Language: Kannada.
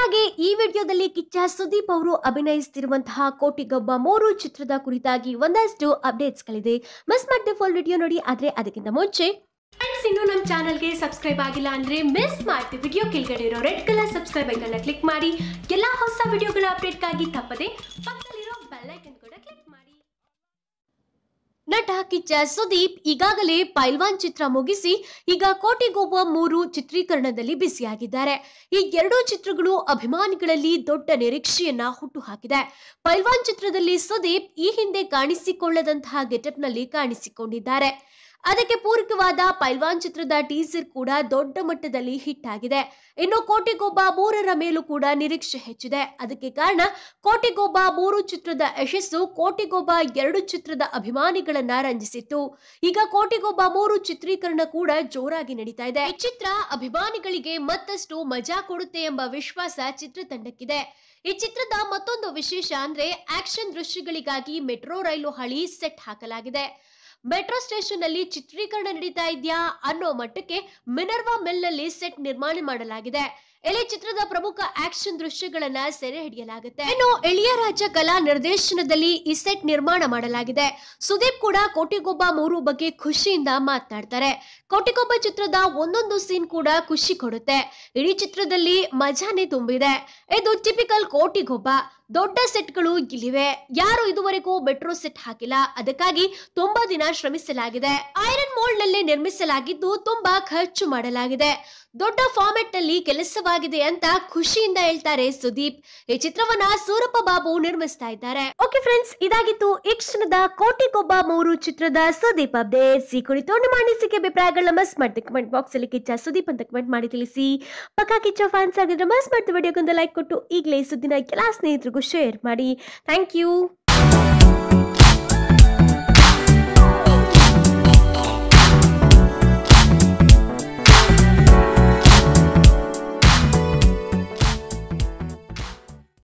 ಅಂದಹಾಗೆ ಈ ವಿಡಿಯೋದಲ್ಲಿ ಕಿಚ್ಚ ಸುದೀಪ್ ಅವರು ಅಭಿನಯಿಸುತ್ತಿರುವಂತಹ ಕೋಟಿಗೊಬ್ಬ ಮೂರು ಚಿತ್ರದ ಕುರಿತಾಗಿ ಒಂದಷ್ಟು ಅಪ್ಡೇಟ್ಸ್ ಗಳಿದೆ ಮಿಸ್ ಮಾಡಿದ ಫುಲ್ ವಿಡಿಯೋ ನೋಡಿ, ಆದ್ರೆ ಅದಕ್ಕಿಂತ ಮುಂಚೆ ಫ್ರೆಂಡ್ಸ್ ಇನ್ನು ನಮ್ಮ ಚಾನಲ್ಗೆ ಸಬ್ಸ್ಕ್ರೈಬ್ ಆಗಿಲ್ಲ ಅಂದ್ರೆ ಮಿಸ್ ಮಾಡ್ತೀವಿ ವಿಡಿಯೋ ಕೆಳಗಡೆ ಇರೋ ರೆಡ್ ಕಲರ್ ಸಬ್ಸ್ಕ್ರೈಬ್ ಐಕನ್ನ ಕ್ಲಿಕ್ ಮಾಡಿ. ಎಲ್ಲ ಹೊಸ ವಿಡಿಯೋಗಳ ಅಪ್ಡೇಟ್ಗಾಗಿ ತಪ್ಪದೆ ಪಕ್ಕದಲ್ಲಿರೋ ಬೆಲ್ ಐಕನ್ ಕೂಡ ಕ್ಲಿಕ್ ಮಾಡಿ ನಟ ಕಿಚ್ಚ ಸುದೀಪ್ ಈಗಾಗಲೇ ಪೈಲ್ವಾನ್ ಚಿತ್ರ ಮುಗಿಸಿ ಈಗ ಕೋಟಿಗೊಬ್ಬ ಮೂರು ಚಿತ್ರೀಕರಣದಲ್ಲಿ ಬಿಸಿಯಾಗಿದ್ದಾರೆ ಈ ಎರಡೂ ಚಿತ್ರಗಳು ಅಭಿಮಾನಿಗಳಲ್ಲಿ ದೊಡ್ಡ ನಿರೀಕ್ಷೆಯನ್ನ ಹುಟ್ಟು ಹಾಕಿದೆ ಪೈಲ್ವಾನ್ ಚಿತ್ರದಲ್ಲಿ ಸುದೀಪ್ ಈ ಹಿಂದೆ ಕಾಣಿಸಿಕೊಳ್ಳದಂತಹ ಗೆಟಪ್ನಲ್ಲಿ ಕಾಣಿಸಿಕೊಂಡಿದ್ದಾರೆ. ಅದಕ್ಕೆ ಪೂರಕವಾದ ಪೈಲ್ವಾನ್ ಚಿತ್ರದ ಟೀಸರ್ ಕೂಡ ದೊಡ್ಡ ಮಟ್ಟದಲ್ಲಿ ಹಿಟ್ ಆಗಿದೆ. ಇನ್ನು ಕೋಟಿಗೊಬ್ಬ ಮೂರರ ಮೇಲೂ ಕೂಡ ನಿರೀಕ್ಷೆ ಹೆಚ್ಚಿದೆ. ಅದಕ್ಕೆ ಕಾರಣ ಕೋಟಿಗೊಬ್ಬ ಮೂರು ಚಿತ್ರದ ಯಶಸ್ಸು, ಕೋಟಿಗೊಬ್ಬ ಎರಡು ಚಿತ್ರದ ಅಭಿಮಾನಿಗಳನ್ನ ರಂಜಿಸಿತ್ತು. ಈಗ ಕೋಟಿಗೊಬ್ಬ ಮೂರು ಚಿತ್ರೀಕರಣ ಕೂಡ ಜೋರಾಗಿ ನಡೀತಾ ಇದೆ. ಈ ಚಿತ್ರ ಅಭಿಮಾನಿಗಳಿಗೆ ಮತ್ತಷ್ಟು ಮಜಾ ಕೊಡುತ್ತೆ ಎಂಬ ವಿಶ್ವಾಸ ಚಿತ್ರತಂಡಕ್ಕಿದೆ. ಈ ಚಿತ್ರದ ಮತ್ತೊಂದು ವಿಶೇಷ ಅಂದ್ರೆ ಆಕ್ಷನ್ ದೃಶ್ಯಗಳಿಗಾಗಿ ಮೆಟ್ರೋ ರೈಲು ಹಳಿ ಸೆಟ್ ಹಾಕಲಾಗಿದೆ. ಮೆಟ್ರೋ ಸ್ಟೇಷನ್ನಲ್ಲಿ ಚಿತ್ರೀಕರಣ ನಡೀತಾ ಇದೆಯಾ ಅನ್ನೋ ಮಟ್ಟಕ್ಕೆ ಮಿನರ್ವಾ ಮಿಲ್ನಲ್ಲಿ ಸೆಟ್ ನಿರ್ಮಾಣ ಮಾಡಲಾಗಿದೆ. ಇಲ್ಲಿ ಚಿತ್ರದ ಪ್ರಮುಖ ಆಕ್ಷನ್ ದೃಶ್ಯಗಳನ್ನ ಸೆರೆ ಹಿಡಿಯಲಾಗುತ್ತೆ. ಇನ್ನು ಇಳಿಯರಾಜ ಕಲಾ ನಿರ್ದೇಶನದಲ್ಲಿ ಈ ಸೆಟ್ ನಿರ್ಮಾಣ ಮಾಡಲಾಗಿದೆ. ಸುದೀಪ್ ಕೂಡ ಕೋಟಿಗೊಬ್ಬ ಮೂರು ಬಗ್ಗೆ ಖುಷಿಯಿಂದ ಮಾತನಾಡ್ತಾರೆ. ಕೋಟಿಗೊಬ್ಬ ಚಿತ್ರದ ಒಂದೊಂದು ಸೀನ್ ಕೂಡ ಖುಷಿ ಕೊಡುತ್ತೆ. ಇಡೀ ಚಿತ್ರದಲ್ಲಿ ಮಜಾನೇ ತುಂಬಿದೆ. ಇದು ಟಿಪಿಕಲ್ ಕೋಟಿಗೊಬ್ಬ. ದೊಡ್ಡ ಸೆಟ್ಗಳು ಇಲ್ಲಿವೆ. ಯಾರು ಇದುವರೆಗೂ ಮೆಟ್ರೋ ಸೆಟ್ ಹಾಕಿಲ್ಲ. ಅದಕ್ಕಾಗಿ ತುಂಬಾ ದಿನ ಶ್ರಮಿಸಲಾಗಿದೆ. ಐರನ್ ಮೋಲ್ಡ್ನಲ್ಲಿ ನಿರ್ಮಿಸಲಾಗಿದ್ದು ತುಂಬಾ ಖರ್ಚು ಮಾಡಲಾಗಿದೆ. ದೊಡ್ಡ ಫಾರ್ಮೆಟ್ನಲ್ಲಿ ಕೆಲಸವಾಗಿದೆ ಅಂತ ಖುಷಿಯಿಂದ ಹೇಳ್ತಾರೆ ಸುದೀಪ್. ಈ ಚಿತ್ರವನ್ನ ಸೂರಪ್ಪ ಬಾಬು ನಿರ್ಮಿಸ್ತಾ ಇದ್ದಾರೆ. ಓಕೆ ಫ್ರೆಂಡ್ಸ್ ಇದಾಗಿತ್ತು ಈ ಕ್ಷಣದ ಕೋಟಿಗೊಬ್ಬ ಮೂರು ಚಿತ್ರದ ಸುದೀಪ್ ಅಪ್ಡೇಟ್ಸ್ ಈ ಕುರಿತು ಅನಿಸಿಕೆ, ಅಭಿಪ್ರಾಯಗಳನ್ನ ಮಸ್ ಮಾಡ್ತೀವಿ ಕಮೆಂಟ್ ಬಾಕ್ಸ್ ಅಲ್ಲಿ ಕಿಚ್ಚ ಸುದೀಪ್ ಅಂತ ಕಮೆಂಟ್ ಮಾಡಿ ತಿಳಿಸಿ. ಪಕ್ಕ ಕಿಚ್ಚ ಫ್ಯಾನ್ಸ್ ಆಗಿದ್ರೆ ಮಸ್ ಮಾಡ್ತೀವಿ ವಿಡಿಯೋಗೊಂದು ಲೈಕ್ ಕೊಟ್ಟು ಈಗಲೇ ಸುದ್ದಿನ ಎಲ್ಲ ಸ್ನೇಹಿತರಿಗೂ ಶೇರ್ ಮಾಡಿ. Thank you